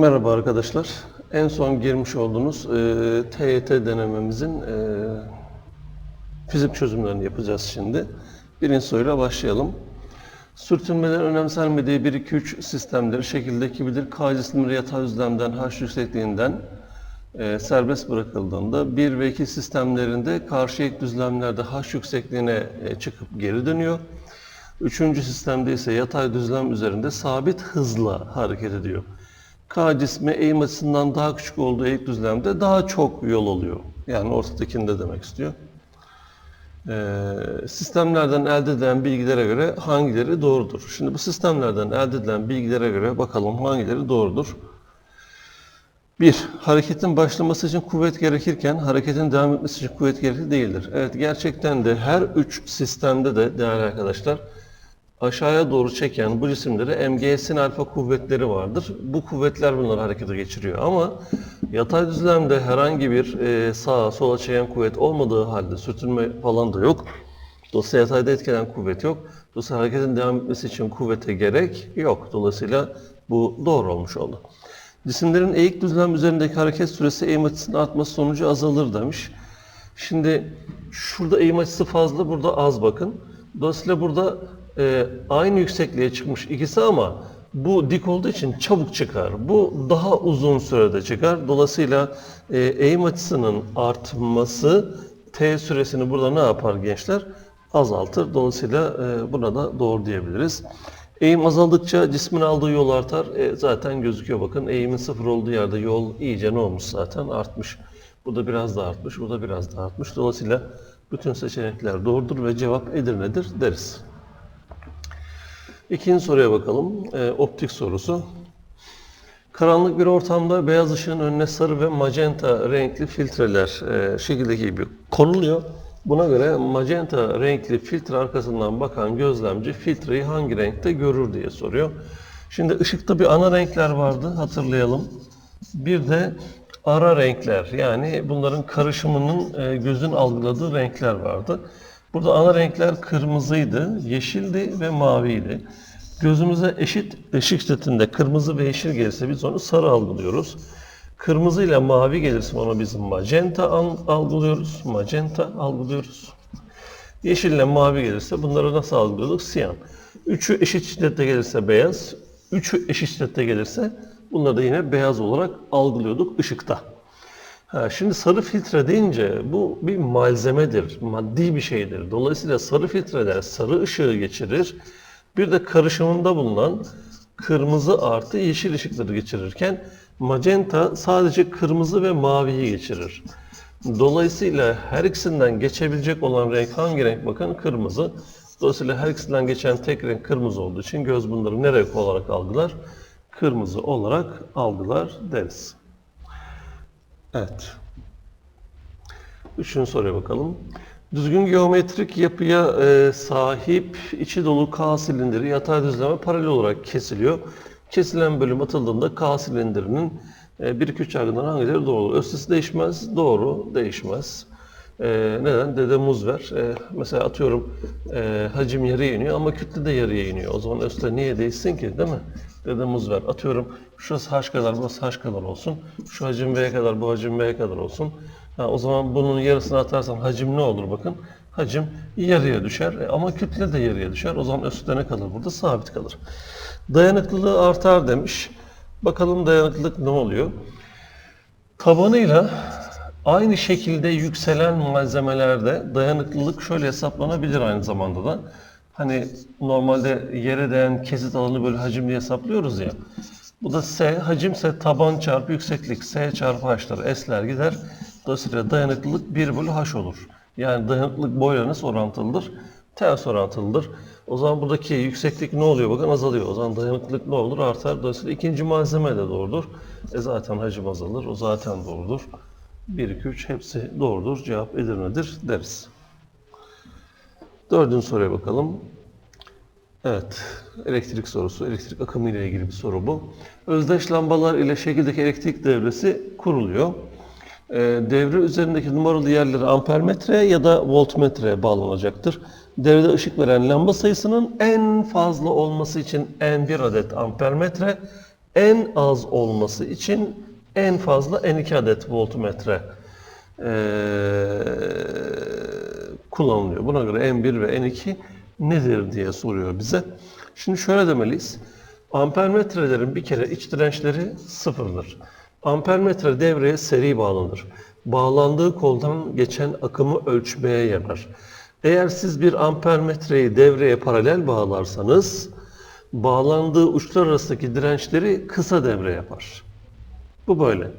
Merhaba arkadaşlar. En son girmiş olduğunuz e, TYT denememizin e, fizik çözümlerini yapacağız şimdi. Birinci soruyla başlayalım. Sürtünmelerin önemsenmediği 1-2-3 sistemleri şekildeki bilir K cisimleri yatay düzlemden H yüksekliğinden e, serbest bırakıldığında 1 ve 2 sistemlerinde karşı ek düzlemlerde H yüksekliğine e, çıkıp geri dönüyor. Üçüncü sistemde ise yatay düzlem üzerinde sabit hızla hareket ediyor. K cismi eğim açısından daha küçük olduğu eğik düzlemde daha çok yol alıyor. Yani ortadakinde demek istiyor. Ee, sistemlerden elde edilen bilgilere göre hangileri doğrudur? Şimdi bu sistemlerden elde edilen bilgilere göre bakalım hangileri doğrudur? 1. Hareketin başlaması için kuvvet gerekirken hareketin devam etmesi için kuvvet gerekli değildir. Evet gerçekten de her üç sistemde de değerli arkadaşlar aşağıya doğru çeken bu cisimlere MGS'in alfa kuvvetleri vardır. Bu kuvvetler bunları harekete geçiriyor ama yatay düzlemde herhangi bir e, sağa sola çeken kuvvet olmadığı halde sürtünme falan da yok. Dolayısıyla yatayda etkilenen kuvvet yok. Dolayısıyla hareketin devam etmesi için kuvvete gerek yok. Dolayısıyla bu doğru olmuş oldu. Cisimlerin eğik düzlem üzerindeki hareket süresi eğim açısının artması sonucu azalır demiş. Şimdi şurada eğim açısı fazla, burada az bakın. Dolayısıyla burada e, aynı yüksekliğe çıkmış ikisi ama bu dik olduğu için çabuk çıkar. Bu daha uzun sürede çıkar. Dolayısıyla e, eğim açısının artması t süresini burada ne yapar gençler? Azaltır. Dolayısıyla e, buna da doğru diyebiliriz. Eğim azaldıkça cismin aldığı yol artar. E, zaten gözüküyor bakın. Eğimin sıfır olduğu yerde yol iyice ne olmuş zaten? Artmış. Burada biraz da artmış, burada biraz da artmış. Dolayısıyla bütün seçenekler doğrudur ve cevap Edirne'dir deriz. İkinci soruya bakalım. E, optik sorusu. Karanlık bir ortamda beyaz ışığın önüne sarı ve magenta renkli filtreler e, şekildeki gibi konuluyor. Buna göre magenta renkli filtre arkasından bakan gözlemci filtreyi hangi renkte görür diye soruyor. Şimdi ışıkta bir ana renkler vardı hatırlayalım. Bir de ara renkler yani bunların karışımının e, gözün algıladığı renkler vardı. Burada ana renkler kırmızıydı, yeşildi ve maviydi. Gözümüze eşit ışık şiddetinde kırmızı ve yeşil gelirse biz onu sarı algılıyoruz. Kırmızı ile mavi gelirse onu biz magenta al- algılıyoruz. Magenta algılıyoruz. Yeşil ile mavi gelirse bunları nasıl algılıyorduk? Siyan. Üçü eşit şiddette gelirse beyaz, üçü eşit şiddette gelirse bunları da yine beyaz olarak algılıyorduk ışıkta. Şimdi sarı filtre deyince bu bir malzemedir, maddi bir şeydir. Dolayısıyla sarı filtreler sarı ışığı geçirir. Bir de karışımında bulunan kırmızı artı yeşil ışıkları geçirirken magenta sadece kırmızı ve maviyi geçirir. Dolayısıyla her ikisinden geçebilecek olan renk hangi renk? Bakın kırmızı. Dolayısıyla her ikisinden geçen tek renk kırmızı olduğu için göz bunları ne renk olarak algılar? Kırmızı olarak algılar deriz. Evet. Üçüncü soruya bakalım. Düzgün geometrik yapıya e, sahip içi dolu K silindiri yatay düzleme paralel olarak kesiliyor. Kesilen bölüm atıldığında K silindirinin e, 1 2 3 yargıdan hangileri doğru olur? Değişmez, doğru değişmez. E, neden? Dede muz ver. E, mesela atıyorum e, hacim yarıya iniyor ama kütle de yarıya iniyor. O zaman öste niye değişsin ki değil mi? Dede muz ver. Atıyorum şurası h kadar, burası h kadar olsun. Şu hacim v'ye kadar, bu hacim v'ye kadar olsun. Ha, o zaman bunun yarısını atarsan hacim ne olur bakın. Hacim yarıya düşer E, ama kütle de yarıya düşer. O zaman üstte ne kalır burada? Sabit kalır. Dayanıklılığı artar demiş. Bakalım dayanıklılık ne oluyor? Tabanıyla aynı şekilde yükselen malzemelerde dayanıklılık şöyle hesaplanabilir aynı zamanda da. Hani normalde yere değen kesit alanı böyle hacim diye hesaplıyoruz ya. Bu da S, hacimse taban çarpı yükseklik, S çarpı H'lar, S'ler gider. Dolayısıyla dayanıklılık 1 bölü H olur. Yani dayanıklılık boyla orantılıdır? Ters orantılıdır. O zaman buradaki yükseklik ne oluyor? Bakın azalıyor. O zaman dayanıklılık ne olur? Artar. Dolayısıyla ikinci malzeme de doğrudur. E zaten hacim azalır. O zaten doğrudur. 1, 2, 3 hepsi doğrudur. Cevap Edirne'dir deriz. Dördüncü soruya bakalım. Evet, elektrik sorusu, elektrik akımı ile ilgili bir soru bu. Özdeş lambalar ile şekildeki elektrik devresi kuruluyor. Ee, devre üzerindeki numaralı yerlere ampermetre ya da voltmetre bağlanacaktır. Devrede ışık veren lamba sayısının en fazla olması için n bir adet ampermetre, en az olması için en fazla n2 adet voltmetre eee, kullanılıyor. Buna göre N1 ve N2 nedir diye soruyor bize. Şimdi şöyle demeliyiz. Ampermetrelerin bir kere iç dirençleri sıfırdır. Ampermetre devreye seri bağlanır. Bağlandığı koldan geçen akımı ölçmeye yarar. Eğer siz bir ampermetreyi devreye paralel bağlarsanız bağlandığı uçlar arasındaki dirençleri kısa devre yapar. Bu böyle.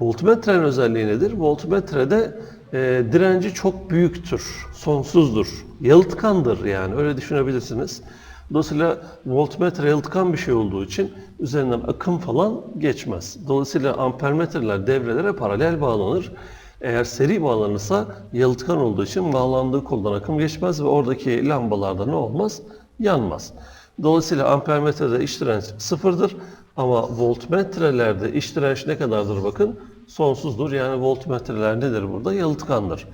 Voltmetrenin özelliği nedir? Voltmetrede e, direnci çok büyüktür, sonsuzdur, yalıtkandır yani öyle düşünebilirsiniz. Dolayısıyla voltmetre yalıtkan bir şey olduğu için üzerinden akım falan geçmez. Dolayısıyla ampermetreler devrelere paralel bağlanır. Eğer seri bağlanırsa yalıtkan olduğu için bağlandığı koldan akım geçmez ve oradaki lambalarda ne olmaz? Yanmaz. Dolayısıyla ampermetrede iç direnç sıfırdır ama voltmetrelerde iç direnç ne kadardır bakın? Sonsuzdur. Yani voltmetreler nedir burada? Yalıtkandır.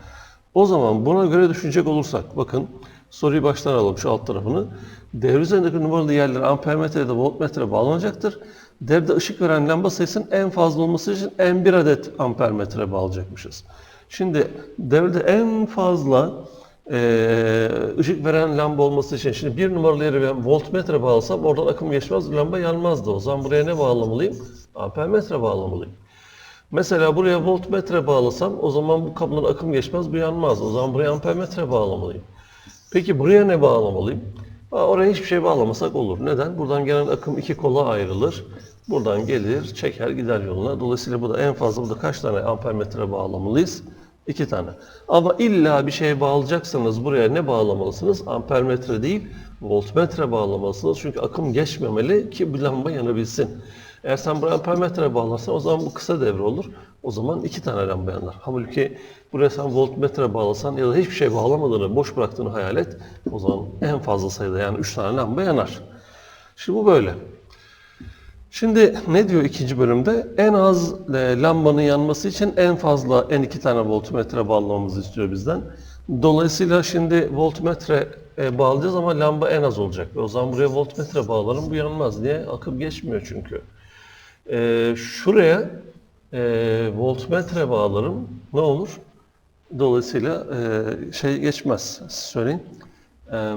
O zaman buna göre düşünecek olursak bakın soruyu baştan alalım şu alt tarafını. Devre üzerindeki numaralı yerlere ampermetre da voltmetre bağlanacaktır. Devrede ışık veren lamba sayısının en fazla olması için en bir adet ampermetre bağlayacakmışız. Şimdi devrede en fazla eee, ışık veren lamba olması için şimdi bir numaralı yere ben voltmetre bağlasam oradan akım geçmez, lamba yanmazdı. O zaman buraya ne bağlamalıyım? Ampermetre bağlamalıyım. Mesela buraya voltmetre bağlasam o zaman bu kablodan akım geçmez, bu yanmaz. O zaman buraya ampermetre bağlamalıyım. Peki buraya ne bağlamalıyım? Oraya hiçbir şey bağlamasak olur. Neden? Buradan gelen akım iki kola ayrılır. Buradan gelir, çeker gider yoluna. Dolayısıyla bu da en fazla burada kaç tane ampermetre bağlamalıyız? İki tane. Ama illa bir şey bağlayacaksanız buraya ne bağlamalısınız? Ampermetre değil, voltmetre bağlamalısınız. Çünkü akım geçmemeli ki bu lamba yanabilsin. Eğer sen buraya ampermetre bağlarsan o zaman bu kısa devre olur. O zaman iki tane lamba yanar. Halbuki buraya sen voltmetre bağlasan ya da hiçbir şey bağlamadığını, boş bıraktığını hayal et. O zaman en fazla sayıda yani üç tane lamba yanar. Şimdi bu böyle. Şimdi ne diyor ikinci bölümde? En az e, lambanın yanması için en fazla en iki tane voltmetre bağlamamızı istiyor bizden. Dolayısıyla şimdi voltmetre e, bağlayacağız ama lamba en az olacak. O zaman buraya voltmetre bağlarım bu yanmaz. Niye? Akım geçmiyor çünkü. E, şuraya e, voltmetre bağlarım. Ne olur? Dolayısıyla e, şey geçmez. Siz söyleyin. Eee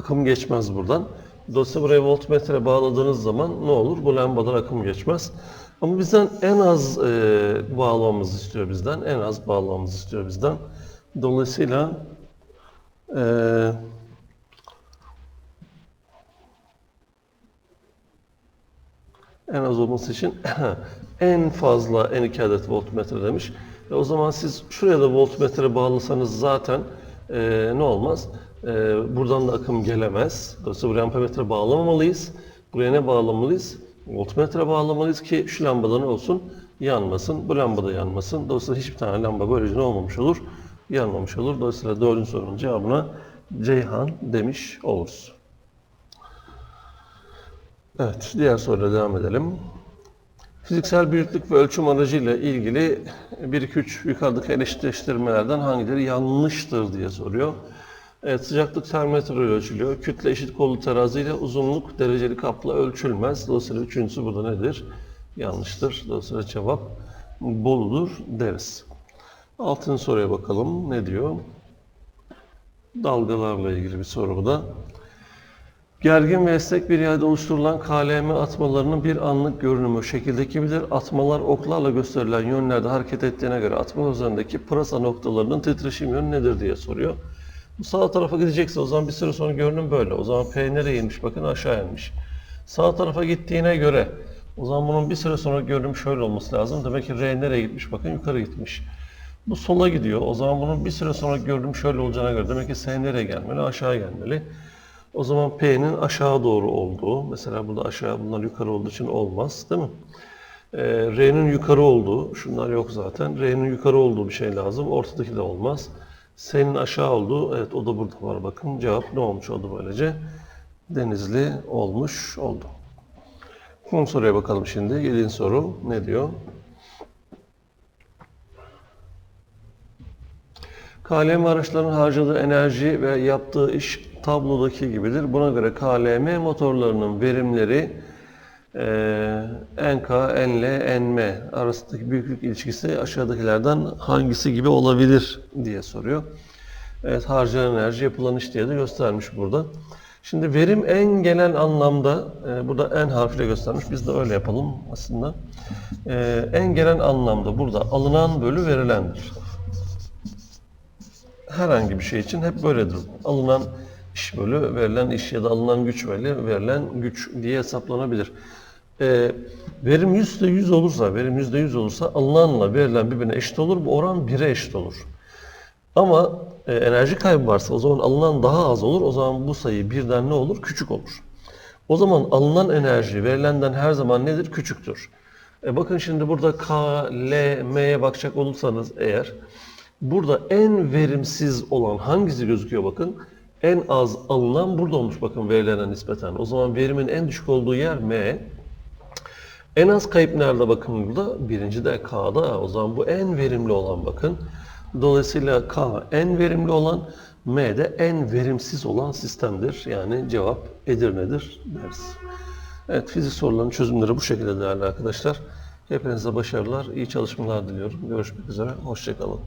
akım geçmez buradan. Dolayısıyla buraya voltmetre bağladığınız zaman ne olur? Bu lambadan akım geçmez. Ama bizden en az e, bağlamamızı istiyor bizden. En az bağlamamızı istiyor bizden. Dolayısıyla e, en az olması için en fazla en iki adet voltmetre demiş. E o zaman siz şuraya da voltmetre bağlasanız zaten e, ne olmaz? E, buradan da akım gelemez. Dolayısıyla buraya ampermetre bağlamamalıyız. Buraya ne bağlamalıyız? Voltmetre bağlamalıyız ki şu lambada ne olsun? Yanmasın. Bu lambada yanmasın. Dolayısıyla hiçbir tane lamba böylece ne olmamış olur? Yanmamış olur. Dolayısıyla dördüncü sorunun cevabına Ceyhan demiş oluruz. Evet, diğer soruyla devam edelim. Fiziksel büyüklük ve ölçüm aracıyla ilgili 1-2-3 yukarıdaki eleştirmelerden hangileri yanlıştır diye soruyor. Evet, sıcaklık termometre ölçülüyor. Kütle eşit kollu terazi ile uzunluk dereceli kapla ölçülmez. Dolayısıyla üçüncüsü burada nedir? Yanlıştır. Dolayısıyla cevap Bolu'dur deriz. Altıncı soruya bakalım. Ne diyor? Dalgalarla ilgili bir soru bu da. Gergin ve esnek bir yerde oluşturulan KLM atmalarının bir anlık görünümü şekildeki bilir. Atmalar oklarla gösterilen yönlerde hareket ettiğine göre atma üzerindeki pırasa noktalarının titreşim yönü nedir diye soruyor. Bu sağ tarafa gidecekse o zaman bir süre sonra görünüm böyle. O zaman P nereye inmiş? Bakın aşağı inmiş. Sağ tarafa gittiğine göre o zaman bunun bir süre sonra görünüm şöyle olması lazım. Demek ki R nereye gitmiş? Bakın yukarı gitmiş. Bu sola gidiyor. O zaman bunun bir süre sonra görünüm şöyle olacağına göre demek ki S nereye gelmeli? Aşağı gelmeli. O zaman P'nin aşağı doğru olduğu, mesela burada aşağı bunlar yukarı olduğu için olmaz değil mi? Ee, R'nin yukarı olduğu, şunlar yok zaten. R'nin yukarı olduğu bir şey lazım. Ortadaki de olmaz. S'nin aşağı olduğu, evet o da burada var bakın. Cevap ne olmuş oldu böylece? Denizli olmuş oldu. Son soruya bakalım şimdi. Yediğin soru ne diyor? KLM araçlarının harcadığı enerji ve yaptığı iş tablodaki gibidir. Buna göre KLM motorlarının verimleri eee NK, NL, NM arasındaki büyüklük ilişkisi aşağıdakilerden hangisi gibi olabilir diye soruyor. Evet, harcanan enerji yapılan iş diye de göstermiş burada. Şimdi verim en genel anlamda, e, burada en harfiyle göstermiş, biz de öyle yapalım aslında. E, en genel anlamda burada alınan bölü verilendir. Herhangi bir şey için hep böyledir. Alınan iş bölü verilen iş ya da alınan güç bölü verilen güç diye hesaplanabilir. E, verim %100 olursa, verim %100 olursa alınanla verilen birbirine eşit olur. Bu oran 1'e eşit olur. Ama e, enerji kaybı varsa o zaman alınan daha az olur. O zaman bu sayı birden ne olur? Küçük olur. O zaman alınan enerji verilenden her zaman nedir? Küçüktür. E bakın şimdi burada K, L, M'ye bakacak olursanız eğer burada en verimsiz olan hangisi gözüküyor bakın? En az alınan burada olmuş bakın verilene nispeten. O zaman verimin en düşük olduğu yer M. En az kayıp nerede bakın burada? Birinci de K'da. O zaman bu en verimli olan bakın. Dolayısıyla K en verimli olan, M de en verimsiz olan sistemdir. Yani cevap Edirne'dir deriz. Evet fizik sorularının çözümleri bu şekilde değerli arkadaşlar. Hepinize başarılar, iyi çalışmalar diliyorum. Görüşmek üzere, hoşçakalın.